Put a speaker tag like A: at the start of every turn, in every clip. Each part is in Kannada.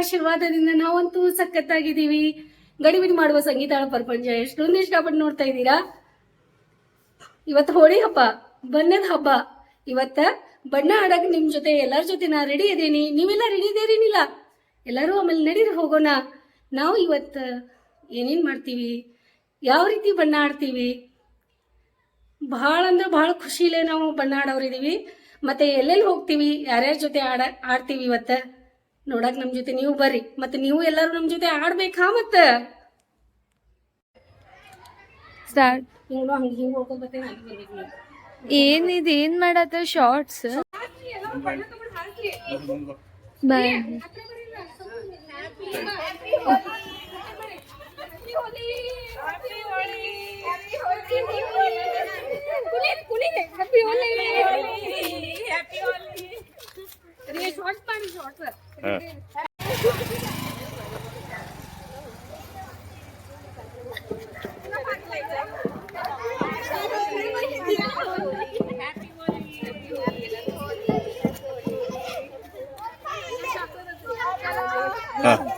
A: ಆಶೀರ್ವಾದದಿಂದ ನಾವಂತೂ ಸಖತ್ತಾಗಿದ್ದೀವಿ. ಗಡಿಬಿಡಿ ಮಾಡುವ ಸಂಗೀತಾಳ ಪ್ರಪಂಚ, ಎಷ್ಟೊಂದು ಇಷ್ಟಪಟ್ಟು ನೋಡ್ತಾ ಇದ್ದೀರಾ? ಇವತ್ತು ಹೋಳಿ ಹಬ್ಬ, ಬಣ್ಣದ ಹಬ್ಬ. ಇವತ್ತ ಬಣ್ಣ ಆಡಕ್ ನಿಮ್ ಜೊತೆ ಎಲ್ಲರ ಜೊತೆ ನಾ ರೆಡಿ ಇದ್ದೀನಿ. ನೀವೆಲ್ಲ ರೆಡಿ ಇದ್ದೀರೇನಿಲ್ಲ ಎಲ್ಲರೂ ಆಮೇಲೆ ನಡೀರಿ, ಹೋಗೋಣ. ನಾವು ಇವತ್ತು ಏನೇನು ಮಾಡ್ತೀವಿ? ಯಾವ ರೀತಿ ಬಣ್ಣ ಆಡ್ತೀವಿ? ಭಾಳ ಅಂದ್ರೆ ಭಾಳ ಖುಷಿಲೇ ನಾವು ಬಣ್ಣ ಆಡೋರಿದೀವಿ ಮತ್ತೆ ಎಲ್ಲೆಲ್ಲಿ ಹೋಗ್ತೀವಿ? ಯಾರ್ಯಾರ ಜೊತೆ ಆಡ, ಆಡ್ತೀವಿ ಇವತ್ತ? ನೋಡಕ್ ನಮ್ಮ ಜೊತೆ ನೀವು ಬರ್ರಿ ಮತ್ತೆ ನೀವು ಎಲ್ಲರೂ ನಮ್ಮ ಜೊತೆ ಆಡ್ಬೇಕಾ ಮತ್ತೆ?
B: ಸ್ಟಾರ್ಟ್
A: ಹಿಂಗ ಹಂಗೆ ಹಿಂಗೆ ಹೋಗ್ಕೊಂಡ್ ಬರ್ತೀನಿ ಹಂಗೆ ಬರ್ಬೇಕು ನೀವು.
B: ಏನಿದೆ ಏನ್ ಮಾಡತ್ತ ಶಾರ್ಟ್ಸ್ ಬಾಯ್
C: ಹಾ ಹಚ್ರಿ
D: होली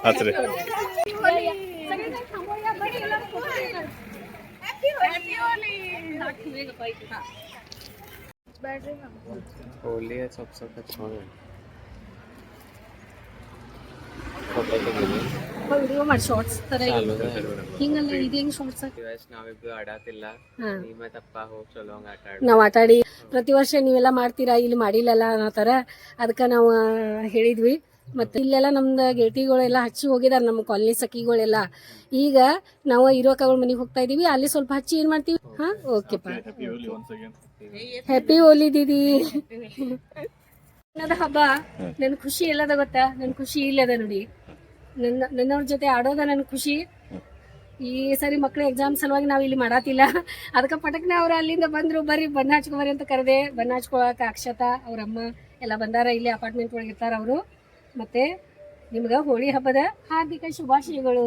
D: हाच रे. होली आहे सबसकट
A: ವಿಡಿಯೋ ಮಾಡಿ ಶಾರ್ಟ್ಸ್ ತರ ಹಿಂಗಲ್ಲ ಇದು ಹೆಂಗ್ ಶಾರ್ಟ್ಸ್
D: ನಾವಿಬ್ರು ಆಡಾತಿಲ್ಲ.
A: ಹಾ.
D: ನೀ ಮತ್ತಪ್ಪ ಹೋಗ್ ಚಲೋ ಹಂಗ ಆಟ ಆಡ.
A: ನಾವು ಆಟ ಆಡಿ ಪ್ರತಿ ವರ್ಷ ನೀವೆಲ್ಲ ಮಾಡ್ತೀರಾ ಇಲ್ಲಿ ಮಾಡಿಲ್ಲಲ್ಲ ಅನ್ನೋ ತರ ಅದಕ್ಕೆ ನಾವು ಹೇಳಿದ್ವಿ. ಮತ್ತೆ ಇಲ್ಲೆಲ್ಲ ನಮ್ದು ಗೇಟಿಗಳೆಲ್ಲ ಹಚ್ಚಿ ಹೋಗಿದಾರ ನಮ್ಮ ಕಾಲನಿ ಸಖಿಗಳೆಲ್ಲ. ಈಗ ನಾವು ಇರೋಕಗಳ ಮನೆಗೆ ಹೋಗ್ತಾ ಇದೀವಿ ಅಲ್ಲಿ ಸ್ವಲ್ಪ ಹಚ್ಚಿ ಏನ್ ಮಾಡ್ತೀವಿ? ಹಾ. ಓಕೆ ಹ್ಯಾಪಿ ಓಲಿ ದೀದಿ. ಹಬ್ಬ ನನ್ ಖುಷಿ ಎಲ್ಲದ ಗೊತ್ತಾ? ನನ್ ಖುಷಿ ಇಲ್ಲದ ನೋಡಿ. ನನ್ನ ನನ್ನವ್ರ ಜೊತೆ ಆಡೋದ ನನ್ ಖುಷಿ. ಈ ಸರಿ ಮಕ್ಳು ಎಕ್ಸಾಮ್ ಸಲುವಾಗಿ ನಾವು ಇಲ್ಲಿ ಮಾಡಾತಿಲ್ಲ. ಅದಕ್ಕೆ ಪಟಕ್ನ ಅವ್ರು ಅಲ್ಲಿಂದ ಬಂದ್ರು, ಬರ್ರಿ ಬಣ್ಣ ಹಚ್ಕೊಬರ್ರಿ ಅಂತ ಕರೆದೆ. ಬಣ್ಣ ಹಚ್ಕೊಳಕ ಅಕ್ಷತಾ ಅವ್ರ ಅಮ್ಮ ಎಲ್ಲ ಬಂದಾರ, ಇಲ್ಲಿ ಅಪಾರ್ಟ್ಮೆಂಟ್ ಒಳಗೆ ಇರ್ತಾರ ಅವರು. ಮತ್ತೆ ನಿಮ್ಗೆ ಹೋಳಿ ಹಬ್ಬದ ಹಾರ್ದಿಕ ಶುಭಾಶಯಗಳು.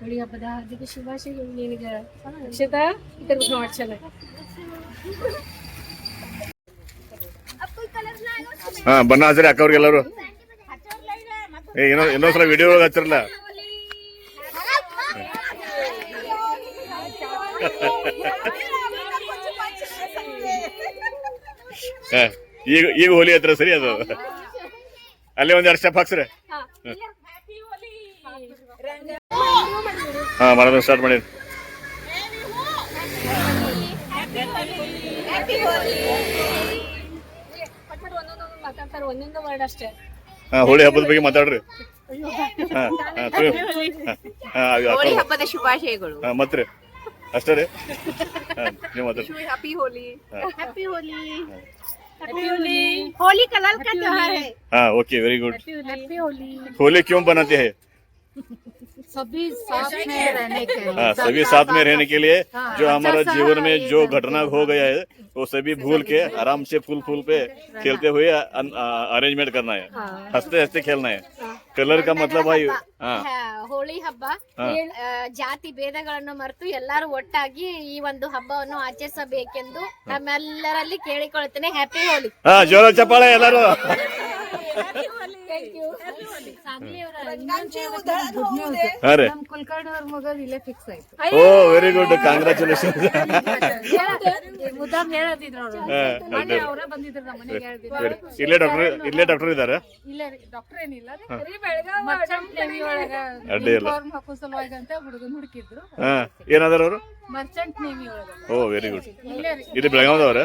A: ಹೋಳಿ ಹಬ್ಬದ ಹಾರ್ದಿಕ ಶುಭಾಶಯಗಳು ನಿನಗೆ. ಅಕ್ಷತಾ ಇದ್ರ ನೋಡಿ
C: ಹಾ, ಬಣ್ಣ ಹಚ್ರಿ ಅಕ್ಕವ್ರಿಗೆ ಎಲ್ಲರೂ ಏ ಇನ್ನೊಂದ್ ಇನ್ನೊಂದ್ಸಲ ವಿಡಿಯೋ ಹಚ್ಚಿರಲ್ಲ. ಈಗ ಈಗ ಹೋಲಿ ಹತ್ರ ಸರಿ ಅದು. ಅಲ್ಲಿ ಒಂದ್ ಎರಡು ಸ್ಟೆಪ್ ಹಾಕ್ಸ್ರಿ. ಹಾ, ಮಾಡೋದನ್ನ ಸ್ಟಾರ್ಟ್ ಮಾಡಿ.
A: Happy Holi! ಒಂದೊಂದು ವರ್ಡ್ ಅಷ್ಟೇ
C: ಹಾ ಹೋಳಿ ಹಬ್ಬದ ಬಗ್ಗೆ ಮಾತಾಡ್ರಿ ಹಾ ಹಾ ತು- ಹಾ, ಹಾ ಅದು
E: ಹೋಳಿ
C: ಅಕ್ಕವ್ರು-
E: ಹಬ್ಬದ ಶುಭಾಶಯಗಳು
C: ಹಾ ಮತ್ರಿ ಅಷ್ಟೇ ರೀ ಹಾ ನೀವು ಮಾತಾಡ್ರಿ
E: happy Holi
A: happy Holi
E: Holi colour का त्योहार है
C: हाँ okay very good
A: happy Holi
C: Holi क्यों बनाते हैं
E: सभी साथ में रहने के
C: हाँ सभी साथ में रहने के लिए जो हमारा जीवन में जो घटना हो गया है वो सभी भूल के आराम से फूल फूल पे खेलते हुए अरेंजमेंट करना है हंसते हंसते खेलना है कलर का मतलब भाई हाँ
F: ಹೋಳಿ ಹಬ್ಬ
C: ಹಾ.
F: ಆ, ಜಾತಿ ಭೇದಗಳನ್ನು ಮರೆತು ಎಲ್ಲರೂ ಒಟ್ಟಾಗಿ ಈ ಒಂದು ಹಬ್ಬವನ್ನು ಆಚರಿಸಬೇಕೆಂದು ನಮ್ಮೆಲ್ಲರಲ್ಲಿ ಕೇಳಿಕೊಳ್ಳುತ್ತೇನೆ ಹ್ಯಾಪಿ ಹೋಳಿ
C: हाँ जोर चपाड़े ಎಲ್ಲರೂ ರೀ
E: ಕುಲಕರ್ಣಿ ಅವ್ರ ಮಗ ಇಲ್ಲೇ ಫಿಕ್ಸ್ ಆಯ್ತು
C: ಓ ವೆರಿ ಗುಡ್ ಕಾಂಗ್ರಾಚುಲೇಷನ್
E: ಮುದ್ದಾಮ್ ಹೇಳದಿದ್ರು ಅವ್ರು ಅವರೇ ಬಂದಿದ್ರು ನಮ್ಮ ಮನೆಗೆ ಹೇಳಿದ್ರು
C: ಇಲ್ಲೇ ಡಾಕ್ಟರ್ ಇಲ್ಲೇ ಡಾಕ್ಟರ್ ಇದ್ದಾರೆ
E: ಇಲ್ಲ ಡಾಕ್ಟರ್ ಏನಿಲ್ಲ ಮರ್ಚೆಂಟ್ ಒಳಗ.
C: ಅಡ್ಡಿ ಇಲ್ಲ
E: ಫಾರ್ಮ್ ಹಾಕೋ ಸಲುವಾಗಿ ಅಂತ ಹುಡುಗನ್ ಹುಡುಕಿದ್ರು
C: ಏನಾದಾರ ಅವರು
E: ಮರ್ಚೆಂಟ್ ನೇವಿ ಒಳಗ
C: ಓ ವೆರಿ ಗುಡ್
E: ಇಲ್ಲೇ ರೀ.
C: ಇಲ್ಲಿ ಬೆಳಗಾವದವ್ರೆ?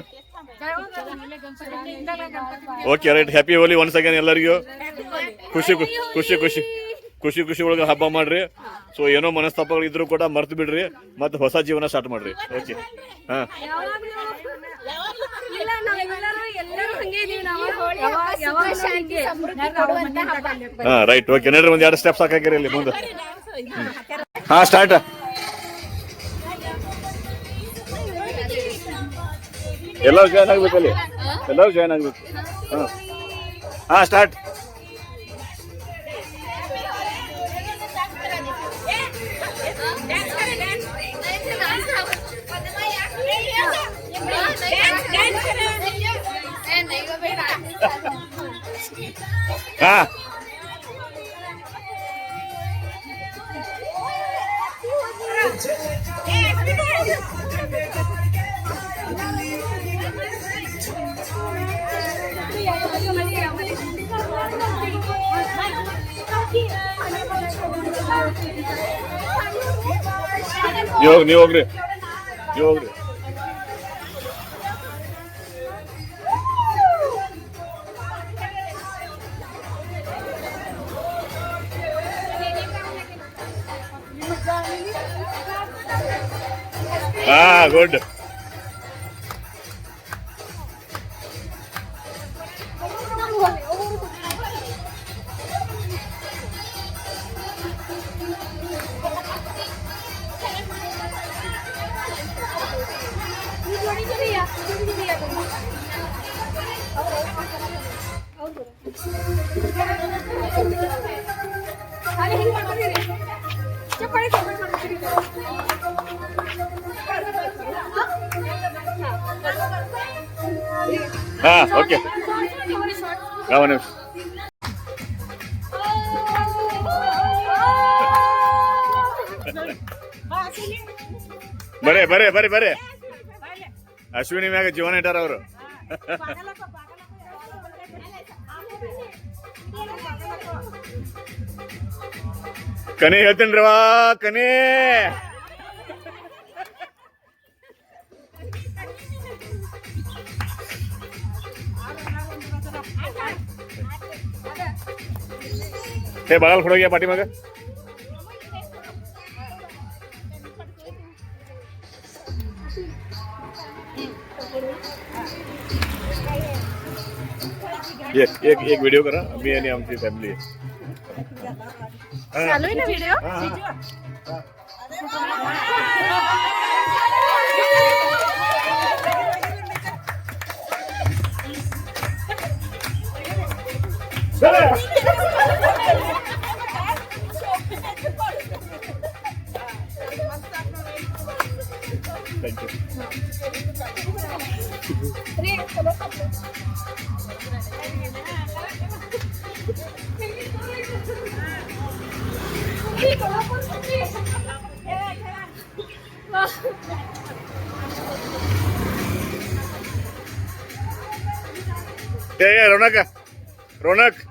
C: Okay right happy Holi once again ಎಲ್ಲರಿಗೂ. ಖುಷಿ ಖುಷಿ ಖುಷಿ. ಖುಷಿ ಖುಷಿ ಒಳಗೆ ಹಬ್ಬ ಮಾಡ್ರಿ. ಸೊ ಏನೋ ಮನಸ್ತಾಪಗಳು ಇದ್ರು ಕೂಡ ಮರ್ತು ಬಿಡ್ರಿ. ಮತ್ತೆ ಹೊಸ ಜೀವನ ಸ್ಟಾರ್ಟ್ ಮಾಡ್ರಿ. ಓಕೆ ಹಾ. ರೈಟ್ ಓಕೆ ನೋಡ್ರಿ ಒಂದ್ ಎರಡು ಸ್ಟೆಪ್ಸ್ ಹಾಕಿರಿ ಇಲ್ಲಿ ಮುಂದೆ. ಹಾ ಸ್ಟಾರ್ಟ್ ಎಲ್ಲರೂ ಜಾಯ್ನ್ ಆಗಬೇಕಲ್ಲಿ ಎಲ್ಲರೂ ಜಾಯ್ನ್ ಆಗಬೇಕು ಹಾಂ ಹಾಂ ಸ್ಟಾರ್ಟ್
F: ಹಾಂ
C: ನೀವು ಹೋಗಿ ನೀವು ಹೋಗ್ರಿ ನೀವು ಹೋಗ್ರಿ ಹಾ ಗುಡ್ ಗಮನ ಬರೇ ಬರೇ ಬರೇ ಬರೇ. ಅಶ್ವಿನಿ ಮ್ಯಾಗ ಜೀವನ ಇಟ್ಟಾರ ಅವರು. ಕನಿ ಹೇಳ್ತೇನ್ರವಾ ಕನಿ हे बघायला पुढे घ्या पाठीमाग. एक एक एक व्हिडिओ करा. मी आणि आमची फॅमिली
E: चालू आहे ना व्हिडिओ
C: Hey, Ronak. Ronak.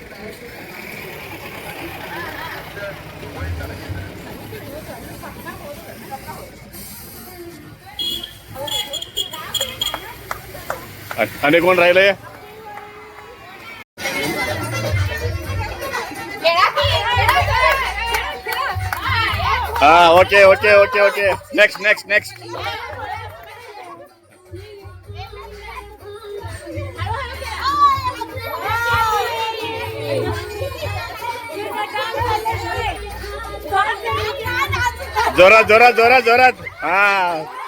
C: अने कौन रहे ले? हाँ okay okay okay okay. Next next next जोरात जोरात जोरात जोरात। हा।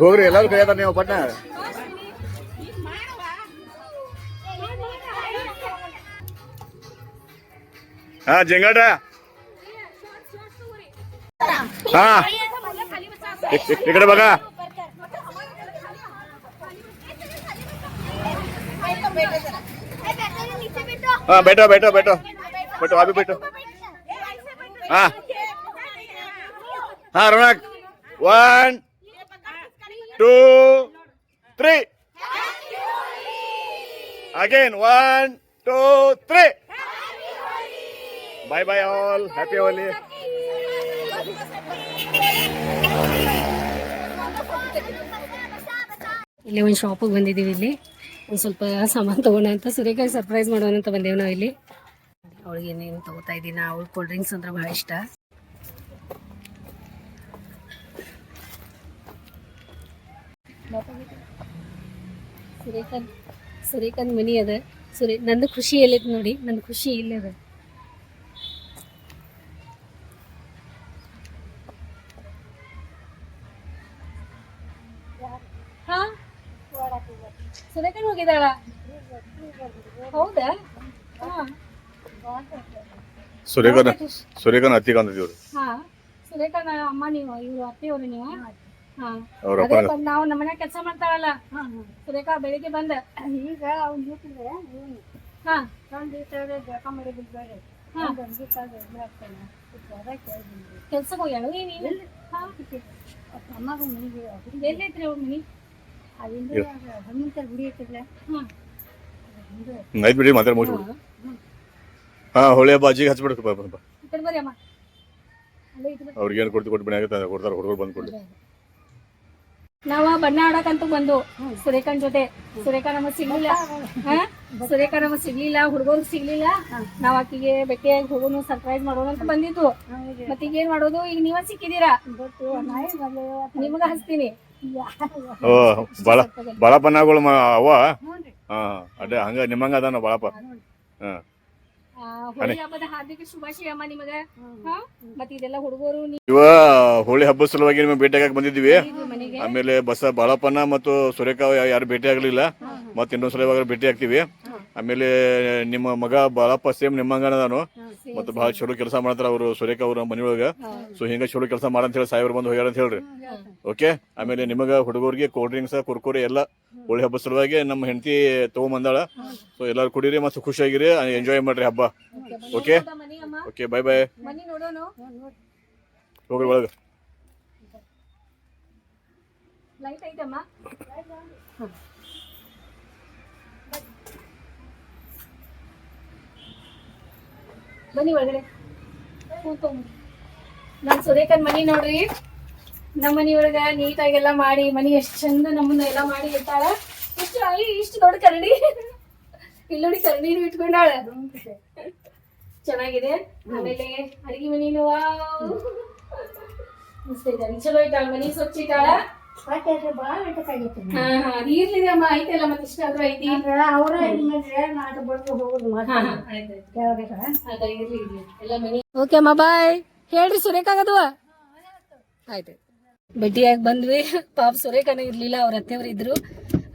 C: Jore, lalu? Ah, betul, betul, betul, betul, betul. One. Two three. Again one two three bye bye all happy Holi
A: ಇಲ್ಲಿ ಒಂದು ಶಾಪಿಗೆ ಬಂದಿದ್ದೀವಿ ಇಲ್ಲಿ. ಒಂದು ಸ್ವಲ್ಪ ಸಾಮಾನು ತೊಗೋಣ ಅಂತ ಸೂರ್ಯಕಾಯಿ ಸರ್ಪ್ರೈಸ್ ಮಾಡೋಣ ಅಂತ ಬಂದೇವು ನಾವು ಇಲ್ಲಿ ಅವಳಿಗೆ ಏನೇನು ತೊಗೋತಾ ಇದ್ದೀನಿ? ಅವಳು ಕೋಲ್ಡ್ ಡ್ರಿಂಕ್ಸ್ ಅಂದ್ರೆ ಭಾಳ ಇಷ್ಟ. ಸುರೇಖಂದ್ ಸುರೇಖಂದ್ ಮನಿ ಅದ. ಸುರೇ ನಂದು ಖುಷಿ ಎಲ್ಲೈತೆ ನೋಡಿ ನನ್ನ ಖುಷಿ ಇಲ್ಲೇ ಅದ. ಸುರೇಖಂಡ್ ಹೋಗಿದ್ದಾಳ? ಹೌದಾ?
C: ಸುರೇಖನ ಸುರೇಖನ ಅತ್ತಿಗಂದ ಇವರು.
A: ಹಾ. ಸುರೇಖನ ಅಮ್ಮ ನೀವು ಇವರು ಅತ್ತೆಯವರು ನೀವು? ಅದೇ ಬಂದ್ ನಾವು ನಮ್ಮ ಮನ್ಯಾಗ ಕೆಲಸ ಮಾಡ್ತಾಳಲ್ಲ ಸುರೇಖಾ ಬೆಳಿಗ್ಗೆ ಬಂದ.
E: ಈಗ ಅವ್ನು ಕೂತಿದ್ರೆ ಇವನು
A: ಹಾ.
E: ಒಂದು ದಿವಸ ಜಳಕ ಮಾಡಿ ಬಿಡ್ಬೇಡಿ
A: ಹಾ. ಕೆಲ್ಸಕ್ಕೆ ಹೋಗ್ಯಾಳು ನೀನು? ಹಾ.
E: ಅಮ್ಮಗೂ ಮನೆಗೆ
A: ಎಲ್ಲೈತ್ರಿ ಅವ್ರ ಮನಿ?
E: ಅಲ್ಲಿಂದ ಹನುಮಂತರ ಗುಡಿ ಐತಿಲ್ಲ
A: ಹಾ.
C: ಆಯ್ತು ಬಿಡಿ ಮಾತಾಡಿ ಮುಗಿಸ್ಬಿಡು. ಹಾ ಹೊಳೆ ಹಬ್ಬ ಅಜ್ಜಿಗೆ ಹಚ್ಬಿಡ್ಬೇಕು ಬಾ, ಬಾ, ಬಾ.
A: ಈ ಕಡೆ ಬರ್ರಿ ಅಮ್ಮ. ಅಲ್ಲೇ ಇದ್ರು
C: ಅವ್ರಿಗೆ ಏನು ಕೊಡ್ತು ಕೊಟ್ಟು ಬಿಡಿ ಆಗುತ್ತೆ ಕೊಡ್ತಾರೆ ಹುಡುಗರು ಬಂದು ಕೊಡಿ
A: ನಾವ ಬಣ್ಣ ಆಡಕಂತೂ ಬಂದು ಸುರೇಖನ್ ಜೊತೆ. ಸುರೇಖಾ ನಮಗ್ ಸಿಗ್ಲಿಲ್ಲ. ಹಾ? ಸುರೇಖಾ ನಮಗ್ ಸಿಗ್ಲಿಲ್ಲ ಹುಡುಗರು ಸಿಗ್ಲಿಲ್ಲ. ನಾವ್ ಆಕಿಗೆ ಭೇಟಿಯಾಗಿ ಹುಡುಗನು ಸರ್ಪ್ರೈಸ್ ಮಾಡೋಣ ಅಂತ ಬಂದಿತ್ತು ಮತ್ತೆ ಈಗ ಏನ್ ಮಾಡೋದು? ಈಗ ನೀವ ಸಿಕ್ಕಿದೀರಾ? ನಿಮಗ ಹಚ್ತೀನಿ.
C: ಓ ಬಾಳ ಬಾಳ ಬಣ್ಣಗಳು ಅವ? ಹಾ ಅದೇ ಹಂಗ ನಿಮ್ಮಂಗ ಅದಾನ ಬಳಪ ಹಾ.
A: ಹೋಳಿ ಹಬ್ಬದ ಹಾರ್ದಿಕ ಶುಭಾಶಯ ಅಮ್ಮ ನಿಮಗ. ಹಾ? ಇದೆಲ್ಲ ಹುಡುಗರು
C: ಇವ ಹೋಳಿ ಹಬ್ಬದ ಸಲುವಾಗಿ ನಿಮಗೆ ಭೇಟಿಯಾಗಕ್ಕೆ ಬಂದಿದ್ವಿ ಆಮೇಲೆ ಬಸ ಬಾಳಪ್ಪನ ಮತ್ತು ಸುರೇಖ ಯಾರು ಭೇಟಿ ಆಗಲಿಲ್ಲ. ಮತ್ತೆ ಇನ್ನೊಂದ್ಸಲ ಇವಾಗ ಭೇಟಿ ಆಗ್ತೀವಿ. ಆಮೇಲೆ ನಿಮ್ಮ ಮಗ ಬಾಳಪ್ಪ ಸೇಮ್ ನಿಮ್ಮಂಗನ ನಾನು ಮತ್ತು ಭಾಳ ಚಲೋ ಕೆಲಸ ಮಾಡ್ತಾರ ಅವರು ಸುರೇಖ ಅವ್ರ ಮನೆಯೊಳಗೆ. ಸೊ ಹಿಂಗೆ ಚಲೋ ಕೆಲಸ ಮಾಡಂತ ಹೇಳಿ ಸಾಹೇಬ್ರು ಬಂದು ಹೋಗ್ಯಾರ ಅಂತ ಹೇಳ್ರಿ. ಓಕೆ ಆಮೇಲೆ ನಿಮಗೆ ಹುಡುಗರಿಗೆ ಕೋಲ್ಡ್ ಡ್ರಿಂಕ್ಸ್ ಕುರ್ಕುರಿ ಎಲ್ಲ ಹೋಳಿ ಹಬ್ಬದ ಸಲುವಾಗಿ ನಮ್ಮ ಹೆಂಡತಿ ತೊಗೊಂಬಂದಾಳ. ಸೊ ಎಲ್ಲರೂ ಕುಡೀರಿ ಮತ್ತು ಖುಷಿಯಾಗಿರಿ ಎಂಜಾಯ್ ಮಾಡ್ರಿ ಹಬ್ಬ. ಓಕೆ ಓಕೆ
A: ಬಾಯ್ ಬಾಯ್
C: ಹೋಗ್ರಿ ಒಳಗೆ.
A: ಲೈಟ್ ಐತಮ್ಮ? ಬನ್ನಿ ಒಳಗಡೆ. ನಮ್ ಸುರೇಖನ್ ಮನಿ ನೋಡ್ರಿ. ನಮ್ಮ ಮನಿಯೊಳಗ ನೀಟಾಗೆಲ್ಲ ಮಾಡಿ, ಮನಿ ಎಷ್ಟ್ ಚಂದ ನಮ್ಮನ್ನ ಎಲ್ಲ ಮಾಡಿ ಇರ್ತಾಳ ಇಷ್ಟು ಅಲ್ಲಿ ಇಷ್ಟು ದೊಡ್ಡ ಕರಡಿ. ಇಲ್ಲಿ ನೋಡಿ ಕರಡಿನೂ ಇಟ್ಕೊಂಡಾಳ. ಚೆನ್ನಾಗಿದೆ. ಆಮೇಲೆ ಅಡಿಗೆ ಮನಿನೂ ವಾವ್. ಚಲೋ ಇಟ್ಟಾಳ ಮನಿ ಸ್ವಚ್ಛ ಇಟ್ಟಾಳ ಐತಲ್ಲ ಮತ್ತೆ ಇಷ್ಟ ಆದ್ರೂ ಐತಿ
E: ಅವರ ನಾಟಕ ಬಡ್ದು ಹೋಗೋದು
A: ಎಲ್ಲ ಮನಿ ಓಕೆ ಅಮ್ಮ ಬಾಯ್. ಹೇಳ್ರಿ ಸುರೇಖಾಗದು ಆಯ್ತು ಭೇಟಿಯಾಗಿ ಬಂದ್ವಿ. ಪಾಪ ಸುರೇಖನ ಇರ್ಲಿಲ್ಲ ಅವ್ರ ಅತ್ತೆಯವ್ರು ಇದ್ರು.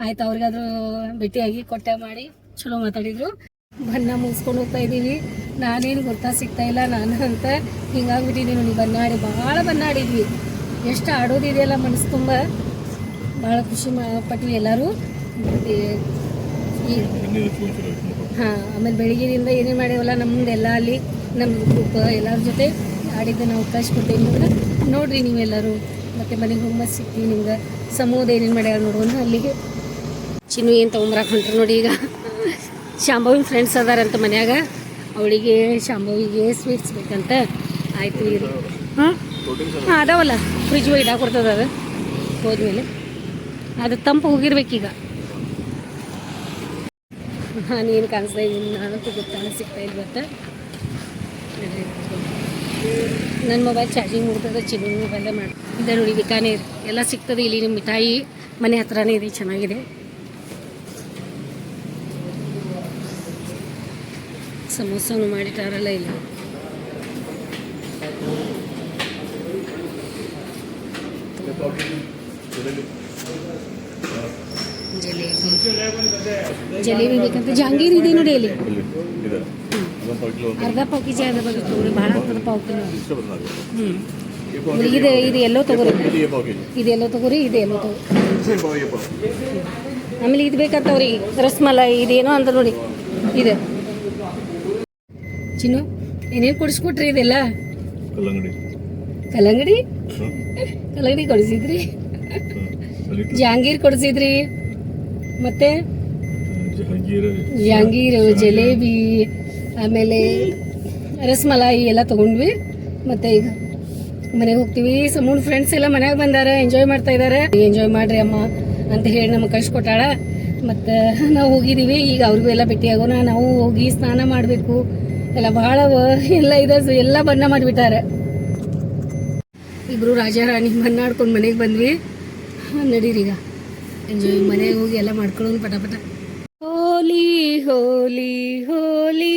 A: ಆಯ್ತು ಅವ್ರಿಗಾದ್ರು ಭೇಟಿಯಾಗಿ ಕೊಟ್ಟೆ ಮಾಡಿ ಚಲೋ ಮಾತಾಡಿದ್ರು. ಬಣ್ಣ ಮುಗಿಸ್ಕೊಂಡು ಹೋಗ್ತಾ ಇದೀವಿ ನಾನೇನು ಗೊತ್ತಾ ಸಿಗ್ತಾ ಇಲ್ಲ ನಾನು ಅಂತ. ಹಿಂಗಾಗ್ಬಿಟ್ಟಿದ್ದೀನಿ ಬನ್ನಾಡಿ. ಭಾಳ ಬನ್ನಾಡಿದ್ವಿ. ಎಷ್ಟು ಆಡೋದಿದೆಯಲ್ಲ ಮನಸ್ಸು ತುಂಬ. ಭಾಳ ಖುಷಿ ಪಟ್ವಿ ಎಲ್ಲರೂ. ಈ ಹಾಂ, ಆಮೇಲೆ ಬೆಳಿಗ್ಗೆಯಿಂದ ಏನೇನು ಮಾಡೇವಲ್ಲ ಎಲ್ಲ ಅಲ್ಲಿ ನಮ್ಮ ಗ್ರೂಪ್ ಎಲ್ಲರ ಜೊತೆ ಆಡಿದ್ದು ನಾವು ಕೊಟ್ಟೇನು ಅಂದ್ರೆ ನೋಡ್ರಿ ನೀವೆಲ್ಲರೂ. ಮತ್ತೆ ಮನೆಗೆ ಹೋಗಿ ಸಿಗ್ತೀವಿ ನಿಮ್ಗೆ. ಸಮೂಹದ ಏನೇನು ಮಾಡ್ಯಾರ ನೋಡೋಣ ಅಲ್ಲಿಗೆ. ಚಿನ್ನು ಏನು ತೊಗೊಂಬರಾಕ ಹೊಂಟ್ರು ನೋಡಿ ಈಗ. ಶಾಂಭವಿನ ಫ್ರೆಂಡ್ಸ್ ಅದಾರಂತ ಮನ್ಯಾಗ. ಅವಳಿಗೆ ಶಾಂಭವಿಗೆ ಸ್ವೀಟ್ಸ್ ಬೇಕಂತ ಆಯ್ತು ಹಾಂ? ಹಾಂ, ಅದಾವಲ್ಲ. ಫ್ರಿಜ್ ಒಳಗೆ ಇಡಾಕ್ ಕೊಡ್ತದ ಅದು. ಹೋದ್ಮೇಲೆ. ಅದು ತಂಪು ಹೋಗಿರ್ಬೇಕೀಗ. ನಾನೇನು ಕಾಣಿಸ್ತಾ ಇದ್ದೀನಿ, ನಾನಂತೂ ಗೊತ್ತಾಗ ಸಿಗ್ತಾ ಇಲ್ಲ ಇವತ್ತು ನನ್ನ ಮೊಬೈಲ್ ಚಾರ್ಜಿಂಗ್ ಮುಗ್ದದ ಚಿನ್ನ ಮೊಬೈಲೇ ಮಾಡಿ ಇದೆ ನೋಡಿ ಎಲ್ಲ ಸಿಗ್ತದೆ ಇಲ್ಲಿ ನಿಮ್ಮ ಮಿಠಾಯಿ ಮನೆ ಹತ್ರನೇ ಇದೆ, ಚೆನ್ನಾಗಿದೆ. ಸಮೋಸನು ಮಾಡಿಟ್ಟಾರಲ್ಲ ಇಲ್ಲಿ. ಜಲೇಬಿ ಬೇಕಂತ ಜಹಾಂಗೀರ್ ಇದೆ ನೋಡಿ
C: ಅಲ್ಲಿ. ಪಾವ್
A: ಅರ್ಧ ಪಾವು ಕೆ ಜಿ ಅದ ಬಗ್ಗೆ ತಗೋರಿ ಭಾಳ ಆಗ್ತದೆ ಪಾವ್ ಕಿಲೋ. ಹ್ಞೂ ಇದು ಇದು ಎಲ್ಲೋ ತಗೋರಿ.
C: ಇದು ಪಾವ್ ಕೆ
A: ಎಲ್ಲೋ ತಗೋರಿ ಇದು ಎಲ್ಲೋ
C: ಪಾವ್ ಪಾವ್.
A: ಆಮೇಲೆ ಇದು ಬೇಕಂತವ್ರಿ ರಸ್ಮಲಾಯಿ ಇದೇನೋ ಅಂತ ನೋಡಿ. ಇದು. ಚಿನ್ನು ಏನೇನು ಕೊಡಿಸ್ಕೊಟ್ರಿ ಇದೆಲ್ಲ?
C: ಕಲ್ಲಂಗಡಿ.
A: ಕಲ್ಲಂಗಡಿ? ಕಲ್ಲಂಗಡಿ ಕೊಡಿಸಿದ್ರಿ? ಜಹಾಂಗೀರ್ ಕೊಡಿಸಿದ್ರಿ. ಮತ್ತೆ?
C: ಜಹಾಂಗೀರ್
A: ಜಲೇಬಿ ಆಮೇಲೆ ರಸಮಲಾಯಿ ಎಲ್ಲ ತಗೊಂಡ್ವಿ. ಮತ್ತೆ ಈಗ ಮನೆಗೆ ಹೋಗ್ತೀವಿ. ಸಮೂಹ ಫ್ರೆಂಡ್ಸ್ ಎಲ್ಲ ಮನೆಯಾಗ ಬಂದಾರ ಎಂಜಾಯ್ ಮಾಡ್ತಾ ಇದಾರೆ. ಎಂಜಾಯ್ ಮಾಡ್ರಿ ಅಮ್ಮ ಅಂತ ಹೇಳಿ ನಮಗೆ ಕಳ್ಸಿಕೊಟ್ಟಾಳ ಮತ್ತು ನಾವು ಹೋಗಿದ್ದೀವಿ ಈಗ ಅವ್ರಿಗೂ ಎಲ್ಲ ಭೇಟಿ ಆಗೋಣ. ನಾವು ಹೋಗಿ ಸ್ನಾನ ಮಾಡಬೇಕು. ಎಲ್ಲ ಭಾಳ ಎಲ್ಲ ಇದೆ ಎಲ್ಲ ಬಣ್ಣ ಮಾಡಿಬಿಟ್ಟಾರೆ. ಇಬ್ರು ರಾಜ ರಾಣಿ ಬಣ್ಣ ಆಡ್ಕೊಂಡು ಮನೆಗೆ ಬಂದ್ವಿ ನಡೀರಿ ಈಗ ಎಂಜಾಯ್ ಮನೆಗೆ ಹೋಗಿ ಎಲ್ಲ ಮಾಡ್ಕೊಳ್ಳೋದು ಪಟ ಪಟ होली होली होली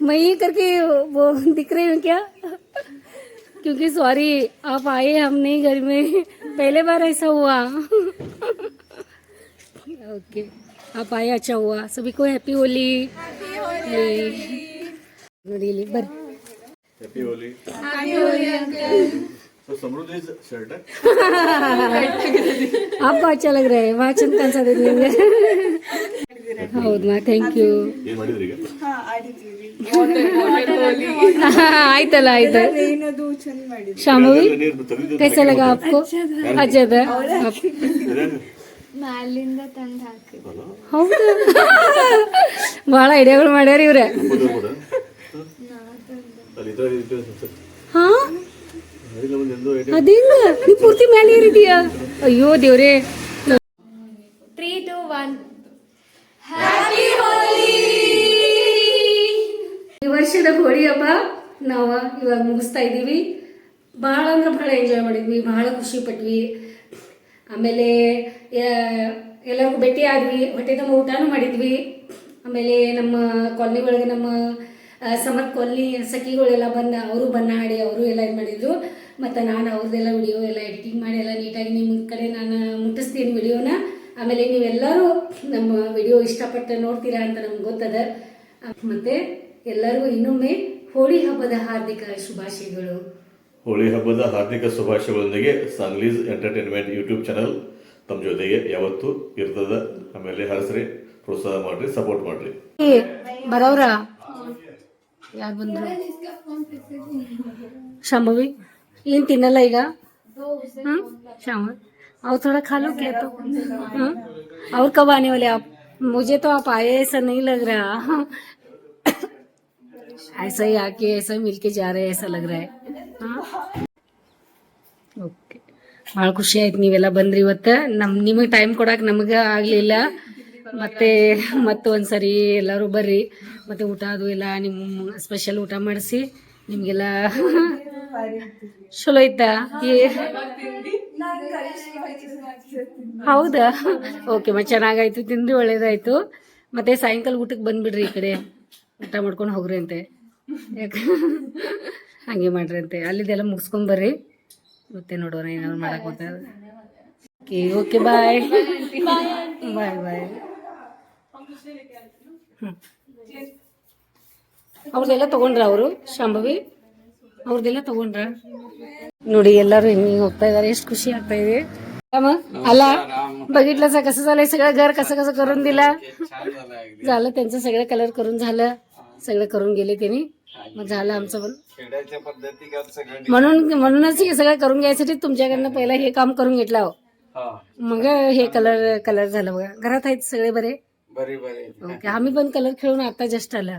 A: मैं ये करके वो दिख रही हूँ क्या क्योंकि सॉरी आप आए हम नहीं घर में पहले बार ऐसा हुआ ओके आप आए अच्छा हुआ सभी को हैप्पी होली ನೋಡಿ ಇಲ್ಲಿ ಬರ್ರಿ
C: हैप्पी होली तो समृद्ध शर्ट है
A: ಹಬ್ಬ अच्छा लग रहा है ಭಾಳ ಚಂದ ಕಾಣಿಸೋದು ನಿಮಗೆ ಹೌದಾ ಥ್ಯಾಂಕ್ ಯು
C: ಏನ್ ಮಾಡಿದ್ರಿ ಈಗ
A: ಆಯ್ತಲ್ಲ ಆಯ್ತು ಶಾಂಭವಿ
C: ನೀರು ತೆಗೆದು
A: कैसा लगा आपको अच्छा था
B: ಮ್ಯಾಲಿಂದ ತಂದು ಹಾಕಿ
A: ಹೌದು ಭಾಳ ಐಡಿಯಾಗಳು ಮಾಡ್ಯಾರ ಇವ್ರೆ ಹಾ? ಅದೇಂಗ ನೀ ಪೂರ್ತಿ ಮೇಲೆ ಏರಿದೀಯಾ? ಅಯ್ಯೋ ದೇವ್ರೇ.
B: ತ್ರೀ ಟು ಒನ್
A: ಈ ವರ್ಷದ ಹೋಳಿ ಹಬ್ಬ ನಾವು ಇವಾಗ ಮುಗಿಸ್ತಾ ಇದ್ದೀವಿ. ಭಾಳ ಅಂದ್ರೆ ಭಾಳ ಎಂಜಾಯ್ ಮಾಡಿದ್ವಿ ಭಾಳ ಖುಷಿ ಪಟ್ವಿ. ಆಮೇಲೆ ಎಲ್ಲರಿಗೂ ಭೇಟಿ ಆದ್ವಿ ಹೊಟ್ಟೆ ತುಂಬ ಊಟನೂ ಮಾಡಿದ್ವಿ. ಆಮೇಲೆ ನಮ್ಮ ಕಾಲನಿ ಒಳಗೆ ನಮ್ಮ ಆ, ಸಮರ್ ಕಾಲನಿ ಸಖಿಗಳೆಲ್ಲ ಬಂದು ಅವರು ಬಣ್ಣ ಆಡಿ ಅವರು ಎಲ್ಲ ಇದು ಮಾಡಿದ್ರು. ಮತ್ತು ನಾನು ಅವ್ರದ್ದೆಲ್ಲ ವಿಡಿಯೋ ಎಲ್ಲ ಎಡಿಟಿಂಗ್ ಮಾಡಿ ಎಲ್ಲ ನೀಟಾಗಿ ನಿಮ್ಮ ಕಡೆ ನಾನು ಮುಟ್ಟಿಸ್ತೀನಿ ವಿಡಿಯೋನ ಆಮೇಲೆ ನೀವೆಲ್ಲರೂ ನಮ್ಮ ವಿಡಿಯೋ ಇಷ್ಟಪಟ್ಟು ನೋಡ್ತೀರಾ ಅಂತ ನಮ್ಗೆ ಗೊತ್ತದ. ಮತ್ತೆ ಎಲ್ಲರಿಗೂ ಇನ್ನೊಮ್ಮೆ ಹೋಳಿ ಹಬ್ಬದ ಹಾರ್ದಿಕ ಶುಭಾಶಯಗಳು.
C: ಹೋಳಿ ಹಬ್ಬದ ಹಾರ್ದಿಕ ಶುಭಾಶಯಗಳೊಂದಿಗೆ ಸಾಂಗ್ಲೀಸ್ ಎಂಟರ್ಟೈನ್ಮೆಂಟ್ ಯೂಟ್ಯೂಬ್ ಚಾನಲ್ ತಮ್ಮ ಜೊತೆಗೆ ಯಾವತ್ತು ಇರ್ತದ. ಆಮೇಲೆ ಹರಸ್ರಿ ಪ್ರೋತ್ಸಾಹ ಮಾಡ್ರಿ ಸಪೋರ್ಟ್ ಮಾಡ್ರಿ.
A: ಬರೋರ ಯಾರು ಬಂದ್ರು ಶಾಂಭವಿ ಏನ್ ತಿನ್ನಲ್ಲ ಈಗ हम्म? शाम और थोड़ा खा लो क्या तो हाँ? और कब आने वाले आप मुझे तो आप आए ऐसा नहीं लग रहा ऐसा ही आके ऐसा मिल के जा रहे हैं ऐसा लग रहा है ಓಕೆ ಭಾಳ ಖುಷಿ ಆಯ್ತು ನೀವೆಲ್ಲ ಬಂದ್ರಿ ಇವತ್ತು ನಮ್ ನಿಮಗೆ ಟೈಮ್ ಕೊಡಕ್ಕೆ ನಮಗೆ ಆಗಲಿಲ್ಲ ಮತ್ತೆ ಮತ್ತೆ ಒಂದ್ಸರಿ ಎಲ್ಲರೂ ಬರ್ರಿ ಮತ್ತೆ ಊಟ ಅದು ಎಲ್ಲ ನಿಮ್ಮ ಸ್ಪೆಷಲ್ ಊಟ ಮಾಡಿಸಿ ನಿಮಗೆಲ್ಲ ಚಲೋ ಐತಾ? ಹೌದಾ? ಓಕೆ ಮತ್ತೆ ಚೆನ್ನಾಗಾಯ್ತು ತಿಂದು ಒಳ್ಳೇದಾಯ್ತು. ಮತ್ತೆ ಸಾಯಂಕಾಲ ಊಟಕ್ಕೆ ಬಂದ್ಬಿಡ್ರಿ ಈ ಕಡೆ. ಊಟ ಮಾಡ್ಕೊಂಡು ಹೋಗ್ರಿ ಅಂತೆ. ಯಾಕೆ ಹಂಗೆ ಮಾಡ್ರಿ ಅಂತೆ. ಅಲ್ಲಿದೆಲ್ಲ ಮುಗಿಸ್ಕೊಂಡ್ ಬರ್ರಿ. ಮತ್ತೆ ನೋಡೋಣ ಏನಾದ್ರು ಮಾಡಕ್ ಬರ್ತದೆ ಓಕೆ ಓಕೆ ಬಾಯ್ ಬಾಯ್ ಬಾಯ್ ಅವ್ರದ್ದೆಲ್ಲ ತಗೊಂಡ್ರ ಅವರು ಶಾಂಭವಿ ಅವ್ರದ್ದೆಲ್ಲ ತಗೊಂಡ್ರ ನೋಡಿ ಎಲ್ಲರೂ ಹಿಂಗೆ ಹೋಗ್ತಾ ಇದಾರೆ ಎಷ್ಟು ಖುಷಿ ಆಗ್ತಾ ಇದೆ अम, आला बघितलं कसं झालंय सगळं घर कसं कसं करून दिला झालं त्यांचं सगळं कलर करून झालं सगळं करून गेले त्यांनी मग झालं आमचं पण
D: खेळायच्या पद्धती का सगळं
A: म्हणून म्हणूनच हे सगळं करून घ्यायसाठी तुमच्याकडनं पहिला हे काम करून घेतलं अहो.
D: हा
A: मग हे कलर कलर झालं बघा घरात आहेत सगळे बरे
D: बरी बरी
A: ओके आम्ही पण कलर खेळून आता जस्ट आलं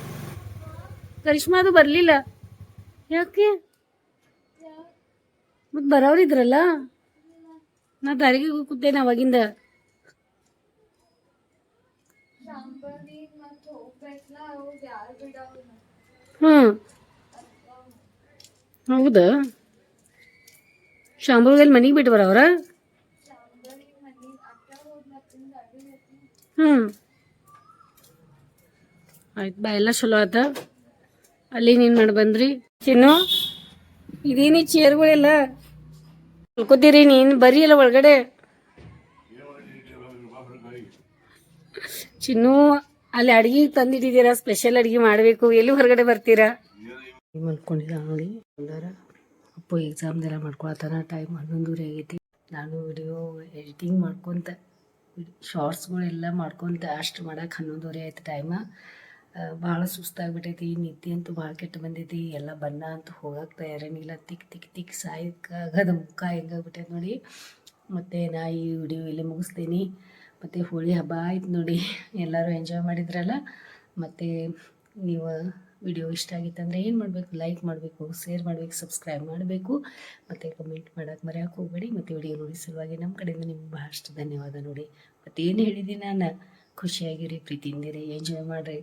A: ಕರಿಷ್ಮಾದು ಬರಲಿಲ್ಲ. ಯಾಕೆ? ಮತ್ ಬರೋರಿದ್ರಲ್ಲ? ನಾ ದಾರಿಗೆ ಕೂತೇನೆ ಅವಾಗಿಂದ. ಹ್ಮ್. ಹೌದಾ? ಶಾಂಬರ್ಗಲ್ಲಿ ಮನೆಗೆ ಬಿಟ್ಟು ಬರೋರ? ಹ್ಮ್. ಆಯ್ತು ಬಾ, ಎಲ್ಲ ಚಲೋ ಆತ. ಅಲ್ಲಿ ನೀನ್ ಮಾಡಿ ಬಂದ್ರಿ. ಚಿನ್ನು, ಇದೇನಿ ಚೇರ್ಗಳೆಲ್ಲ? ಮಲ್ಕೋತೀರಿ ನೀನ್ ಬರೀ ಅಲ್ಲ ಒಳಗಡೆ. ಚಿನ್ನು, ಅಲ್ಲಿ ಅಡಿಗೆ ತಂದಿಟ್ಟಿದ್ದೀರಾ? ಸ್ಪೆಷಲ್ ಅಡಿಗೆ ಮಾಡಬೇಕು. ಎಲ್ಲಿ ಹೊರಗಡೆ ಬರ್ತೀರಾ? ಮಲ್ಕೊಂಡಿದ್ದ ನೋಡಿ. ಎಲ್ಲಾರ ಅಪ್ಪು ಎಕ್ಸಾಮ್ದೆಲ್ಲ ಮಾಡ್ಕೊಳತ್ತಾನ. ಟೈಮ್ ಹನ್ನೊಂದೂವರೆ ಆಗೈತಿ. ನಾನು ವಿಡಿಯೋ ಎಡಿಟಿಂಗ್ ಮಾಡ್ಕೊತ ಶಾರ್ಟ್ಸ್ಗಳೆಲ್ಲ ಮಾಡ್ಕೊತ ಅಷ್ಟು ಮಾಡಕ್ಕೆ ಹನ್ನೊಂದುವರೆ ಆಯ್ತು ಟೈಮ ಭಾಳ ಸುಸ್ತಾಗ್ಬಿಟ್ಟೈತಿ, ನಿದ್ದೆ ಅಂತೂ ಭಾಳ ಕೆಟ್ಟು ಬಂದೈತಿ, ಎಲ್ಲ ಬಣ್ಣ ಅಂತೂ ಹೋಗಕ್ಕೆ ತಯಾರೇನಿಲ್ಲ. ತಿಕ್ ತಿಕ್ ತಿಕ್ ಸಾಯಕ್ಕಾಗದ ಮುಖ ಹೆಂಗಾಗ್ಬಿಟ್ಟೈತೆ ನೋಡಿ. ಮತ್ತು ನಾ ಈ ವಿಡಿಯೋ ಇಲ್ಲಿ ಮುಗಿಸ್ತೀನಿ. ಮತ್ತು ಹೋಳಿ ಹಬ್ಬ ಆಯ್ತು ನೋಡಿ. ಎಲ್ಲರೂ ಎಂಜಾಯ್ ಮಾಡಿದ್ರಲ್ಲ? ಮತ್ತು ನೀವು ವಿಡಿಯೋ ಇಷ್ಟ ಆಗಿತ್ತಂದರೆ ಏನು ಮಾಡಬೇಕು? ಲೈಕ್ ಮಾಡಬೇಕು ಶೇರ್ ಮಾಡಬೇಕು ಸಬ್ಸ್ಕ್ರೈಬ್ ಮಾಡಬೇಕು. ಮತ್ತು ಕಮೆಂಟ್ ಮಾಡೋಕ್ಕೆ ಮರೆಯೋಕೆ ಹೋಗಬೇಡಿ. ಮತ್ತು ವಿಡಿಯೋ ನೋಡಿ ಸಲುವಾಗಿ ನಮ್ಮ ಕಡೆಯಿಂದ ನಿಮ್ಗೆ ಬಹಳಷ್ಟು ಧನ್ಯವಾದ ನೋಡಿ. ಮತ್ತು ಏನು ಹೇಳಿದ್ದೀನಿ ನಾನು? ಖುಷಿಯಾಗಿರಿ ಪ್ರೀತಿಯಿಂದಿರಿ ಎಂಜಾಯ್ ಮಾಡ್ರಿ.